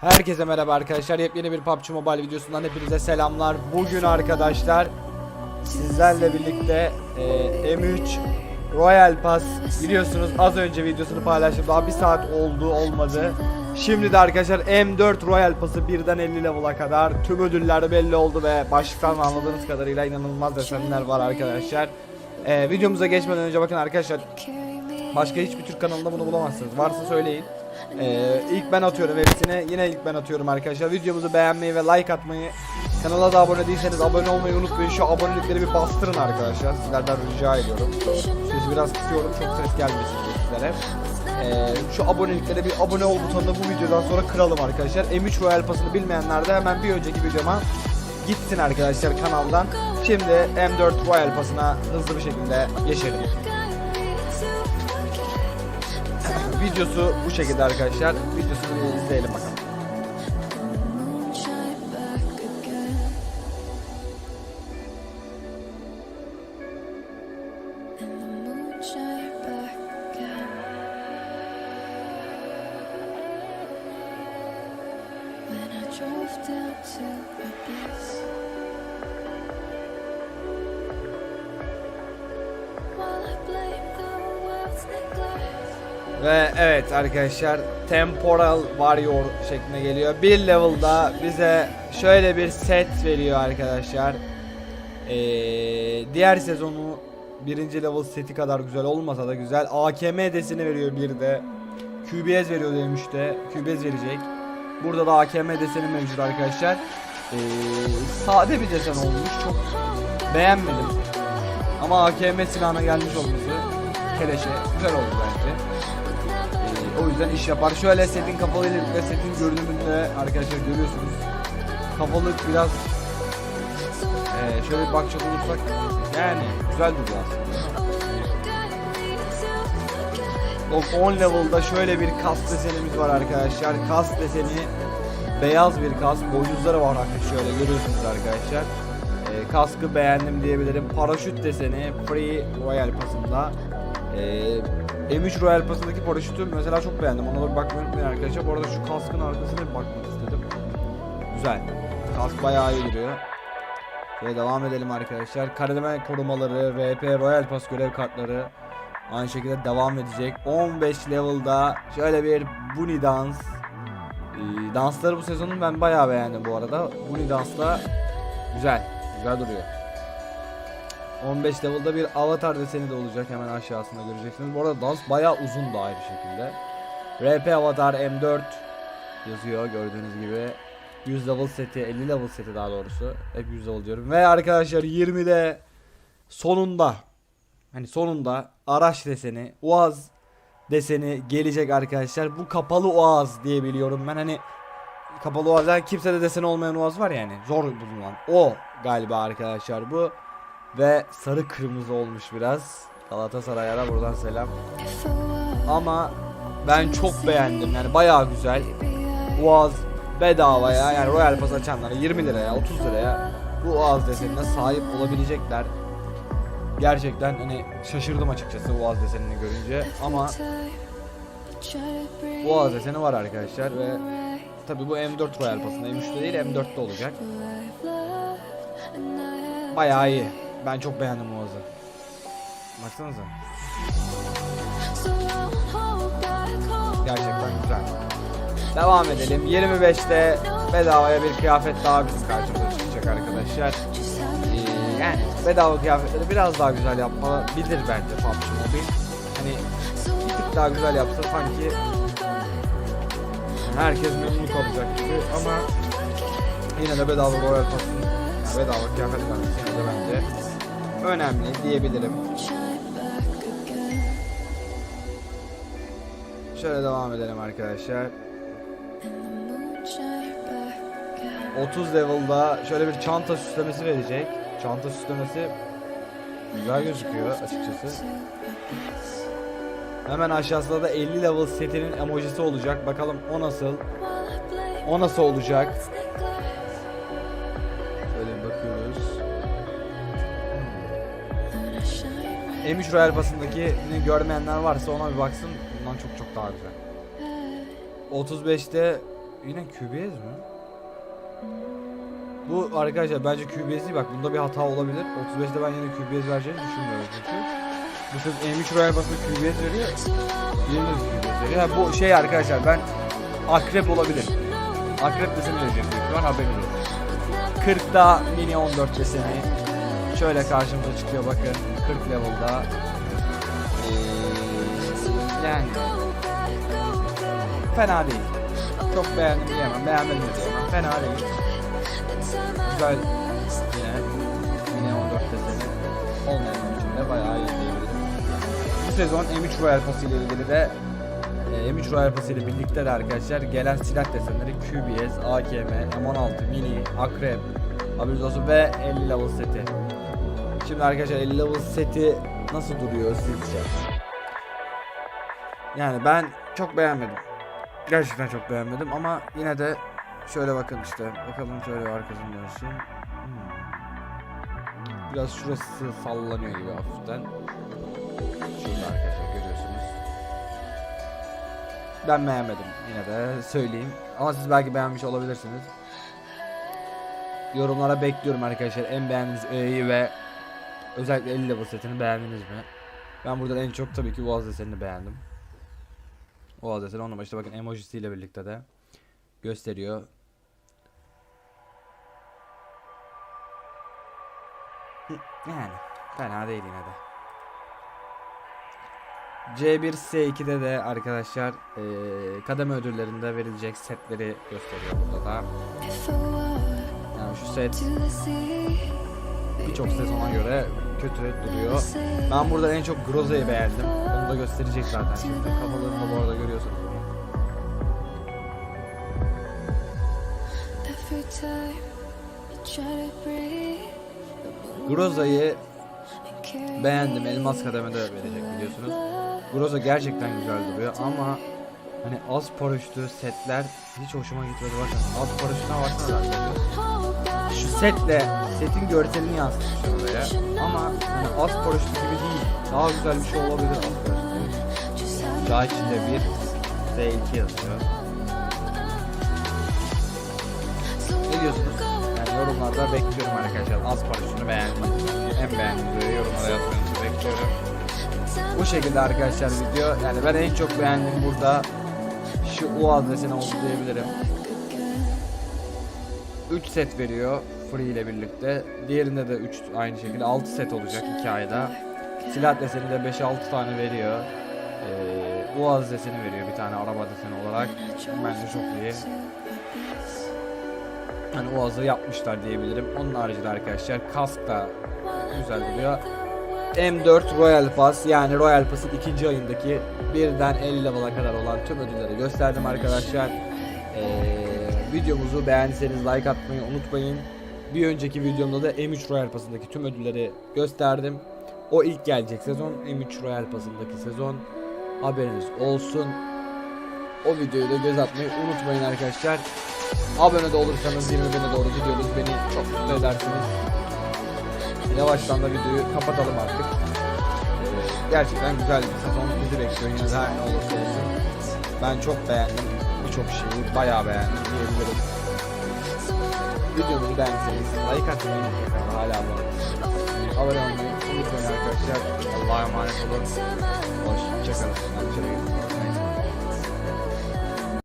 Herkese merhaba arkadaşlar. Yepyeni bir PUBG Mobile videosundan hepinize selamlar. Bugün arkadaşlar sizlerle birlikte e, M3 Royal Pass biliyorsunuz az önce videosunu paylaştım. Daha bir saat oldu olmadı. Şimdi de arkadaşlar M4 Royal Pass'ı birden 50 level'a kadar tüm ödüller belli oldu ve başlıktan anladığınız kadarıyla inanılmaz desenler var arkadaşlar. E, videomuza geçmeden önce bakın arkadaşlar Başka hiçbir Türk kanalında bunu bulamazsınız. Varsa söyleyin. Ee, ilk ben atıyorum hepsini. Yine ilk ben atıyorum arkadaşlar. Videomuzu beğenmeyi ve like atmayı, kanala da abone değilseniz abone olmayı unutmayın. Şu abonelikleri bir bastırın arkadaşlar. Sizlerden rica ediyorum. Sesi biraz kısıyorum. Çok ses gelmesin sizlere. Ee, şu aboneliklere bir abone ol butonunu bu videodan sonra kıralım arkadaşlar. M3 Royal Pass'ını bilmeyenler de hemen bir önceki videoma gitsin arkadaşlar kanaldan. Şimdi M4 Royal Pass'ına hızlı bir şekilde geçelim. Videosu bu şekilde arkadaşlar. Videosunu izleyelim bakalım. Drove down to Abyss. Ve evet arkadaşlar Temporal Warrior şeklinde geliyor. Bir level'da bize şöyle bir set veriyor arkadaşlar. Ee, diğer sezonu birinci level seti kadar güzel olmasa da güzel. AKM deseni veriyor bir de. QBS veriyor demişti. QBS verecek. Burada da AKM deseni mevcut arkadaşlar. Ee, sade bir desen olmuş. Çok beğenmedim. Ama AKM silahına gelmiş olması keleşe güzel oldu bence. O yüzden iş yapar. Şöyle setin kapalı ve setin görünümünde arkadaşlar görüyorsunuz. Kafalık biraz ee, şöyle bir bakacak olursak yani güzel duruyor aslında. O 10 level'da şöyle bir kas desenimiz var arkadaşlar. Kas deseni beyaz bir kas. Boynuzları var hafif şöyle görüyorsunuz arkadaşlar. Ee, kaskı beğendim diyebilirim. Paraşüt deseni Free Royal pasında. Ee, M3 Royal pasındaki paraşütü mesela çok beğendim. Ona da bir bakmayı unutmayın arkadaşlar. Bu arada şu kaskın arkasına bir bakmak istedim. Güzel. Kask bayağı iyi duruyor. Ve devam edelim arkadaşlar. Kademe korumaları, RP Royal Pass görev kartları aynı şekilde devam edecek. 15 level'da şöyle bir Bunny dans. Ee, dansları bu sezonun ben bayağı beğendim bu arada. Bunny dansla güzel. Güzel duruyor. 15 level'da bir avatar deseni de olacak hemen aşağısında göreceksiniz. Bu arada dans bayağı uzun da ayrı şekilde. RP avatar M4 yazıyor gördüğünüz gibi. 100 level seti, 50 level seti daha doğrusu. Hep 100 level diyorum. Ve arkadaşlar 20'de sonunda hani sonunda araç deseni, Uaz deseni gelecek arkadaşlar. Bu kapalı Uaz diye biliyorum ben. Hani kapalı Uaz yani kimsede deseni olmayan Uaz var yani. Zor bulunan. O galiba arkadaşlar bu. Ve sarı kırmızı olmuş biraz. Galatasaray'a da buradan selam. Ama ben çok beğendim. Yani bayağı güzel. Uaz bedavaya yani Royal Pass açanlara 20 liraya 30 liraya bu Uaz desenine sahip olabilecekler. Gerçekten hani şaşırdım açıkçası Uaz desenini görünce ama Uaz deseni var arkadaşlar ve tabi bu M4 Royal Pass'ında M3'te değil M4'te olacak. Bayağı iyi. Ben çok beğendim Uaz'ı. Baksanıza. Gerçekten güzel. Devam edelim. 25'te bedavaya bir kıyafet daha bizim karşımıza çıkacak arkadaşlar. Ee, yani bedava kıyafetleri biraz daha güzel yapabilir bence PUBG Mobile. Hani bir tık daha güzel yapsa sanki herkes memnun kalacak gibi ama yine de bedava Royal Pass'ın yani bedava kıyafet vermesi yine de bence önemli diyebilirim. Şöyle devam edelim arkadaşlar. 30 level'da şöyle bir çanta süslemesi verecek. Çanta süslemesi güzel gözüküyor açıkçası. Hemen aşağısında da 50 level setinin emojisi olacak. Bakalım o nasıl? O nasıl olacak? M3 Royal Pass'ındaki görmeyenler varsa ona bir baksın. Bundan çok çok daha güzel. 35'te yine QBS mi? Bu arkadaşlar bence QBS değil bak bunda bir hata olabilir. 35'te ben yine QBS vereceğini düşünmüyorum çünkü. Bu söz M3 Royal Pass'ta QBS veriyor. De QBS veriyor. Ha, bu şey arkadaşlar ben akrep olabilir. Akrep deseni vereceğim büyük ihtimal haberiniz olsun. 40'da mini 14 deseni. Şöyle karşımıza çıkıyor bakın. 40 level'da. Yani fena değil. Çok beğendim diyemem. Beğenmedim de diyemem. Fena değil. Güzel yine. Yine 14 deseni. Olmayan için de bayağı iyi diyebilirim. Bu sezon M3 Royal Pass ile ilgili de e, M3 Royal Pass ile birlikte de arkadaşlar gelen silah desenleri QBS, AKM, M16, Mini, Akrep, haberiniz olsun ve 50 level seti. Şimdi arkadaşlar 50 level seti nasıl duruyor sizce? Yani ben çok beğenmedim. Gerçekten çok beğenmedim ama yine de şöyle bakın işte. Bakalım şöyle arkasını dönsün. Hmm. Biraz şurası sallanıyor gibi hafiften. Şurada arkadaşlar görüyorsunuz. Ben beğenmedim yine de söyleyeyim. Ama siz belki beğenmiş olabilirsiniz. Yorumlara bekliyorum arkadaşlar. En beğendiğiniz öğeyi ve özellikle 50 level setini beğendiniz mi? Ben burada en çok tabii ki Boğaz desenini beğendim. Boğaz deseni onun işte bakın emojisiyle birlikte de gösteriyor. Yani fena değil yine de. C1S2'de de arkadaşlar eee kademe ödüllerinde verilecek setleri gösteriyor burada da. Yani şu set birçok sezona göre kötü duruyor. Ben burada en çok Groza'yı beğendim. Onu da gösterecek zaten şimdi. Kafalarında bu arada görüyorsunuz. Groza'yı beğendim. Elmas kademede verecek biliyorsunuz. Groza gerçekten güzel duruyor ama hani az paraşütü setler hiç hoşuma gitmedi bakın. Az paraşütüne baksana. Şu setle setin görselini yansıtmışlar oraya ama hani az paraşütü gibi değil. Daha güzel bir şey olabilir az paraşütü. Daha içinde bir Z2 yazıyor. Ne diyorsunuz? Yani yorumlarda bekliyorum arkadaşlar. Az paraşütünü beğendim. En beğendiğinizi yorumlara yazmanızı bekliyorum. Bu şekilde arkadaşlar video. Yani ben en çok beğendiğim burada şu Uaz deseni oldu diyebilirim. 3 set veriyor free ile birlikte. Diğerinde de 3 aynı şekilde 6 set olacak 2 ayda. Silah deseni de 5-6 tane veriyor. Ee, Uaz deseni veriyor bir tane araba deseni olarak. Bence çok iyi. Hani Uaz'ı yapmışlar diyebilirim. Onun haricinde arkadaşlar kask da güzel duruyor. M4 Royal Pass yani Royal Pass'ın ikinci ayındaki birden 50 level'a kadar olan tüm ödülleri gösterdim arkadaşlar. Ee, videomuzu beğendiyseniz like atmayı unutmayın. Bir önceki videomda da M3 Royal Pass'ındaki tüm ödülleri gösterdim. O ilk gelecek sezon M3 Royal Pass'ındaki sezon haberiniz olsun. O videoyu da göz atmayı unutmayın arkadaşlar. Abone de olursanız 20 bine doğru gidiyoruz. Beni çok mutlu edersiniz. Yavaştan da videoyu kapatalım artık. Gerçekten güzel bir sezon bizi bekliyor yine her ne olursa olsun. Ben çok beğendim. Birçok şeyi bayağı beğendim diyebilirim. Videomuzu beğendiyseniz like atmayı unutmayın hala arada. Abone olmayı unutmayın arkadaşlar. Allah'a emanet olun. Hoşçakalın. Hoşçakalın.